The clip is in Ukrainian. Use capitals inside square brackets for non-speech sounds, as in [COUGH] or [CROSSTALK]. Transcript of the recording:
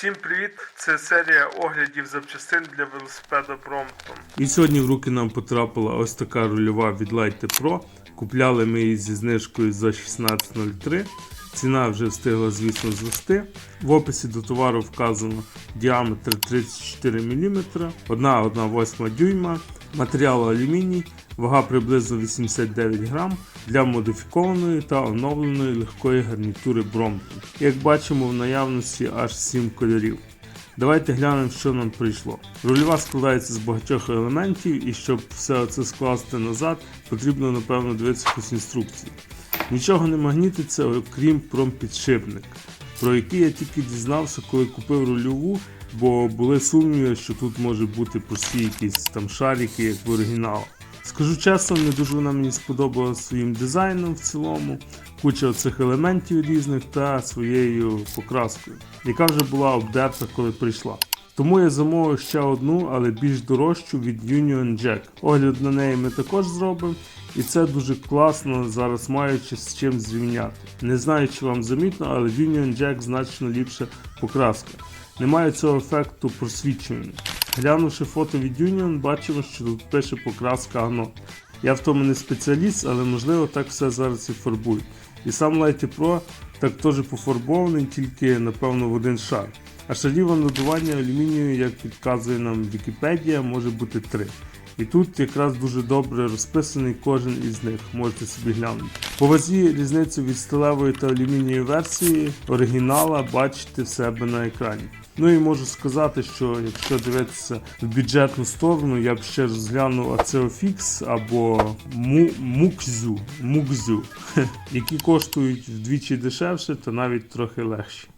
Всім привіт! Це серія оглядів запчастин для велосипеда Brompton. І сьогодні в руки нам потрапила ось така рульова від Light Pro. Купляли ми її зі знижкою за 16.03. Ціна вже встигла, звісно, зрости. В описі до товару вказано діаметр 34 мм, 1,1 дюйма, матеріал алюміній, вага приблизно 89 грам для модифікованої та оновленої легкої гарнітури Brompton. Як бачимо, в наявності аж 7 кольорів. Давайте глянемо, що нам прийшло. Рульова складається з багатьох елементів, і щоб все це скласти назад, потрібно напевно дивитися якусь інструкцію. Нічого не магнітиться, окрім промпідшипник, про який я тільки дізнався, коли купив рульову, бо були сумніви, що тут може бути прості якісь там шарики, як в оригіналах. Скажу чесно, не дуже вона мені сподобалася своїм дизайном в цілому, куча оцих елементів різних та своєю покраскою, яка вже була обдерта, коли прийшла. Тому я замовив ще одну, але більш дорожчу від Union Jack. Огляд на неї ми також зробимо. І це дуже класно, зараз маючи з чим зрівняти. Не знаю, чи вам замітно, але Union Jack значно ліпша покраска. Немає цього ефекту просвічування. Глянувши фото від Union, бачимо, що тут пише покраска Ано. Я в тому не спеціаліст, але можливо так все зараз і фарбують. І сам Light Pro так теж пофарбований, тільки напевно в один шар. А шарів надування алюмінію, як підказує нам Вікіпедія, може бути три. І тут якраз дуже добре розписаний кожен із них, можете собі глянути. По вазі різницю від сталевої та алюмінієвої версії оригінала бачите в себе на екрані. Ну і можу сказати, що якщо дивитися в бюджетну сторону, я б ще розглянув Aceofix або Му- Мукзю, Мукзю, [LAUGHS] які коштують вдвічі дешевше та навіть трохи легші.